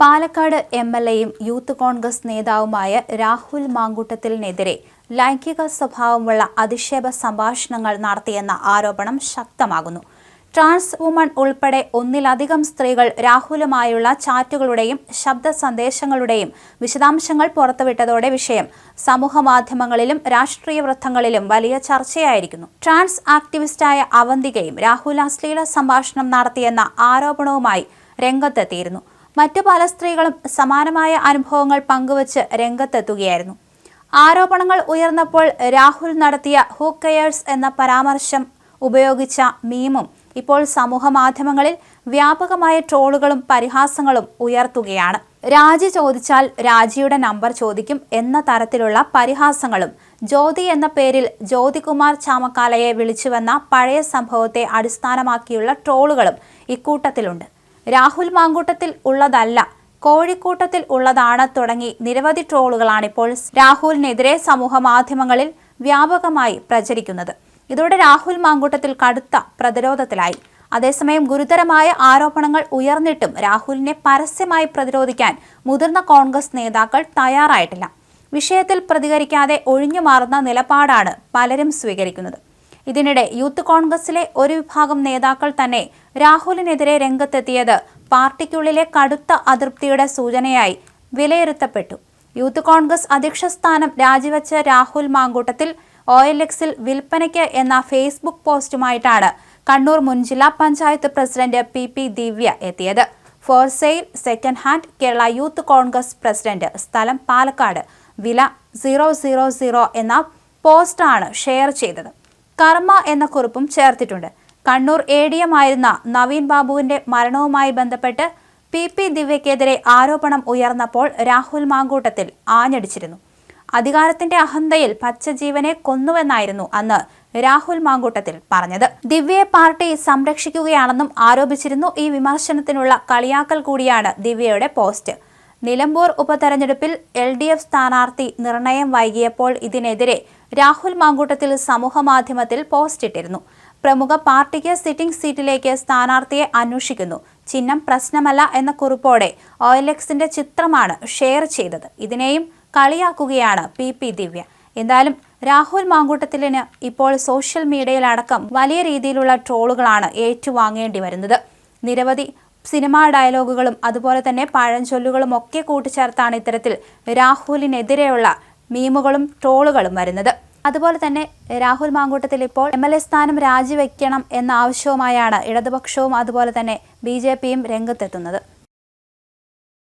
Palakkad M L എയും youth Congress നേതാവുമായ രാഹുൽ മാങ്കൂട്ടത്തിലിനെതിരെ ലൈംഗിക സ്വഭാവമുള്ള അധിക്ഷേപ സംഭാഷണങ്ങൾ നടത്തിയെന്ന ആരോപണം ശക്തമാകുന്നു. ട്രാൻസ് വുമൺ ഉൾപ്പെടെ ഒന്നിലധികം സ്ത്രീകൾ രാഹുലുമായുള്ള ചാറ്റുകളുടെയും ശബ്ദ സന്ദേശങ്ങളുടെയും വിശദാംശങ്ങൾ പുറത്തുവിട്ടതോടെ വിഷയം സമൂഹമാധ്യമങ്ങളിലും രാഷ്ട്രീയ വൃത്തങ്ങളിലും വലിയ ചർച്ചയായിരിക്കുന്നു. ട്രാൻസ് ആക്ടിവിസ്റ്റായ അവന്തികയും രാഹുൽ അശ്ലീല സംഭാഷണം നടത്തിയെന്ന ആരോപണവുമായി രംഗത്തെത്തിയിരുന്നു. മറ്റു പല സ്ത്രീകളും സമാനമായ അനുഭവങ്ങൾ പങ്കുവച്ച് രംഗത്തെത്തുകയായിരുന്നു. ആരോപണങ്ങൾ ഉയർന്നപ്പോൾ രാഹുൽ നടത്തിയ ഹൂ കെയേഴ്സ് എന്ന പരാമർശം ഉപയോഗിച്ച മീമും ഇപ്പോൾ സമൂഹ മാധ്യമങ്ങളിൽ വ്യാപകമായ ട്രോളുകളും പരിഹാസങ്ങളും ഉയർത്തുകയാണ്. രാജി ചോദിച്ചാൽ രാജിയുടെ നമ്പർ ചോദിക്കും എന്ന തരത്തിലുള്ള പരിഹാസങ്ങളും ജ്യോതി എന്ന പേരിൽ ജ്യോതികുമാർ ചാമക്കാലയെ വിളിച്ചുവെന്ന പഴയ സംഭവത്തെ അടിസ്ഥാനമാക്കിയുള്ള ട്രോളുകളും ഇക്കൂട്ടത്തിലുണ്ട്. രാഹുൽ മാങ്കൂട്ടത്തിൽ ഉള്ളതല്ല കോഴിക്കൂട്ടത്തിൽ ഉള്ളതാണ് തുടങ്ങി നിരവധി ട്രോളുകളാണിപ്പോൾ രാഹുലിനെതിരെ സമൂഹ മാധ്യമങ്ങളിൽ വ്യാപകമായി പ്രചരിക്കുന്നത്. ഇതോടെ രാഹുൽ മാങ്കൂട്ടത്തിൽ കടുത്ത പ്രതിരോധത്തിലായി. അതേസമയം ഗുരുതരമായ ആരോപണങ്ങൾ ഉയർന്നിട്ടും രാഹുലിനെ പരസ്യമായി പ്രതിരോധിക്കാൻ മുതിർന്ന കോൺഗ്രസ് നേതാക്കൾ തയ്യാറായിട്ടില്ല. വിഷയത്തിൽ പ്രതികരിക്കാതെ ഒഴിഞ്ഞു മാറുന്ന നിലപാടാണ് പലരും സ്വീകരിക്കുന്നത്. ഇതിനിടെ യൂത്ത് കോൺഗ്രസിലെ ഒരു വിഭാഗം നേതാക്കൾ തന്നെ രാഹുലിനെതിരെ രംഗത്തെത്തിയത് പാർട്ടിക്കുള്ളിലെ കടുത്ത അതൃപ്തിയുടെ സൂചനയായി വിലയിരുത്തപ്പെട്ടു. യൂത്ത് കോൺഗ്രസ് അധ്യക്ഷ സ്ഥാനം രാജിവെച്ച രാഹുൽ മാങ്കൂട്ടത്തിൽ ഒ എൽ എക്സിൽ വിൽപ്പനയ്ക്ക് എന്ന ഫേസ്ബുക്ക് പോസ്റ്റുമായിട്ടാണ് കണ്ണൂർ മുൻ ജില്ലാ panchayat president P P Divya എത്തിയത്. For sale second hand Kerala youth congress president സ്ഥലം പാലക്കാട്. വില സീറോ സീറോ സീറോ എന്ന പോസ്റ്റാണ് ഷെയർ ചെയ്തത്. കർമ്മ എന്ന കുറിപ്പും ചേർത്തിട്ടുണ്ട്. കണ്ണൂർ എ ഡി എം ആയിരുന്ന നവീൻ ബാബുവിന്റെ മരണവുമായി ബന്ധപ്പെട്ട് പി പി ദിവ്യക്കെതിരെ ആരോപണം ഉയർന്നപ്പോൾ രാഹുൽ മാങ്കൂട്ടത്തിൽ ആഞ്ഞടിച്ചിരുന്നു. അധികാരത്തിന്റെ അഹന്തയിൽ പച്ചജീവനെ കൊന്നുവെന്നായിരുന്നു അന്ന് രാഹുൽ മാങ്കൂട്ടത്തിൽ പറഞ്ഞത്. ദിവ്യയെ പാർട്ടി സംരക്ഷിക്കുകയാണെന്നും ആരോപിച്ചിരുന്നു. ഈ വിമർശനത്തിനുള്ള കളിയാക്കൽ കൂടിയാണ് ദിവ്യയുടെ പോസ്റ്റ്. നിലമ്പൂർ ഉപതെരഞ്ഞെടുപ്പിൽ എൽ ഡി എഫ് സ്ഥാനാർത്ഥി നിർണയം വൈകിയപ്പോൾ ഇതിനെതിരെ രാഹുൽ മാങ്കൂട്ടത്തിൽ സമൂഹമാധ്യമത്തിൽ പോസ്റ്റിട്ടിരുന്നു പ്രമുഖ പാർട്ടിക്ക് സിറ്റിംഗ് സീറ്റിലേക്ക് സ്ഥാനാർത്ഥിയെ അന്വേഷിക്കുന്നു. ചിഹ്നം പ്രശ്നമല്ല എന്ന കുറിപ്പോടെ എക്സിന്റെ ചിത്രമാണ് ഷെയർ ചെയ്തത്. ഇതിനെയും കളിയാക്കുകയാണ് പി പി ദിവ്യ. എന്തായാലും രാഹുൽ മാങ്കൂട്ടത്തിലിന് ഇപ്പോൾ സോഷ്യൽ മീഡിയയിലടക്കം വലിയ രീതിയിലുള്ള ട്രോളുകളാണ് ഏറ്റുവാങ്ങേണ്ടി വരുന്നത്. നിരവധി സിനിമാ ഡയലോഗുകളും അതുപോലെ തന്നെ പഴഞ്ചൊല്ലുകളും ഒക്കെ കൂട്ടിച്ചേർത്താണ് ഇത്തരത്തിൽ രാഹുലിനെതിരെയുള്ള മീമുകളും ട്രോളുകളും വരുന്നത്. അതുപോലെ തന്നെ രാഹുൽ മാങ്കൂട്ടത്തിൽ ഇപ്പോൾ എം എൽ എ സ്ഥാനം രാജിവെക്കണം എന്ന ആവശ്യവുമായാണ് ഇടതുപക്ഷവും അതുപോലെ തന്നെ ബി ജെ പിയും രംഗത്തെത്തുന്നത്.